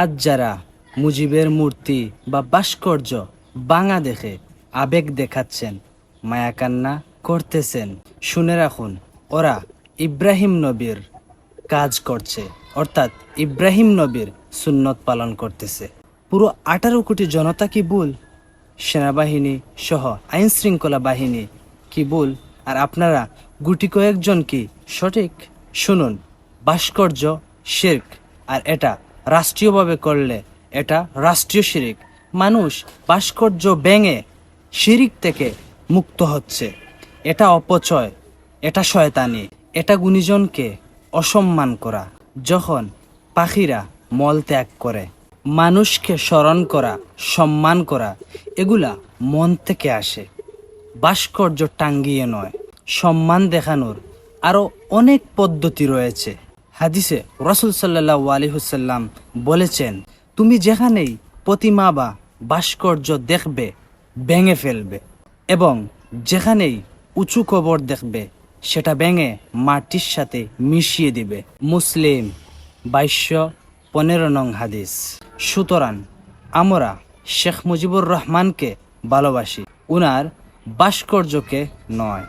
আজ যারা মুজিবের মূর্তি বা ভাস্কর্য বাঙা দেখে আবেগ দেখাচ্ছেন মায়াকান্না করতেছেন, শুনে রাখুন, ওরা ইব্রাহিম নবীর কাজ করছে। অর্থাৎ ইব্রাহিম নবীর সুন্নত পালন করতেছে। পুরো আঠারো কোটি জনতা কি ভুল? সেনাবাহিনী সহ আইন শৃঙ্খলা বাহিনী কি ভুল? আর আপনারা গুটি কয়েকজন কি সঠিক? শুনুন, ভাস্কর্য, শির্ক, আর এটা রাষ্ট্রীয়ভাবে করলে এটা রাষ্ট্রীয় শিরিক। মানুষ ভাস্কর্য ব্যাঙে শিরিক থেকে মুক্ত হচ্ছে। এটা অপচয়, এটা শয়তানি, এটা গুণীজনকে অসম্মান করা, যখন পাখিরা মল ত্যাগ করে। মানুষকে স্মরণ করা, সম্মান করা, এগুলা মন থেকে আসে। ভাস্কর্য টাঙ্গিয়ে নয়, সম্মান দেখানোর আরও অনেক পদ্ধতি রয়েছে। হাদিসে রসুল সাল্লাহ আলিহুসাল্লাম বলেছেন, তুমি যেখানেই প্রতিমা বা ভাস্কর্য দেখবে, ভেঙে ফেলবে এবং যেখানেই উঁচু কবর দেখবে, সেটা ভেঙে মাটির সাথে মিশিয়ে দিবে। মুসলিম, বাইশ পনেরো নং হাদিস। সুতরাং আমরা শেখ মুজিবুর রহমানকে ভালোবাসি। উনার ভাস্কর্যকে নয়।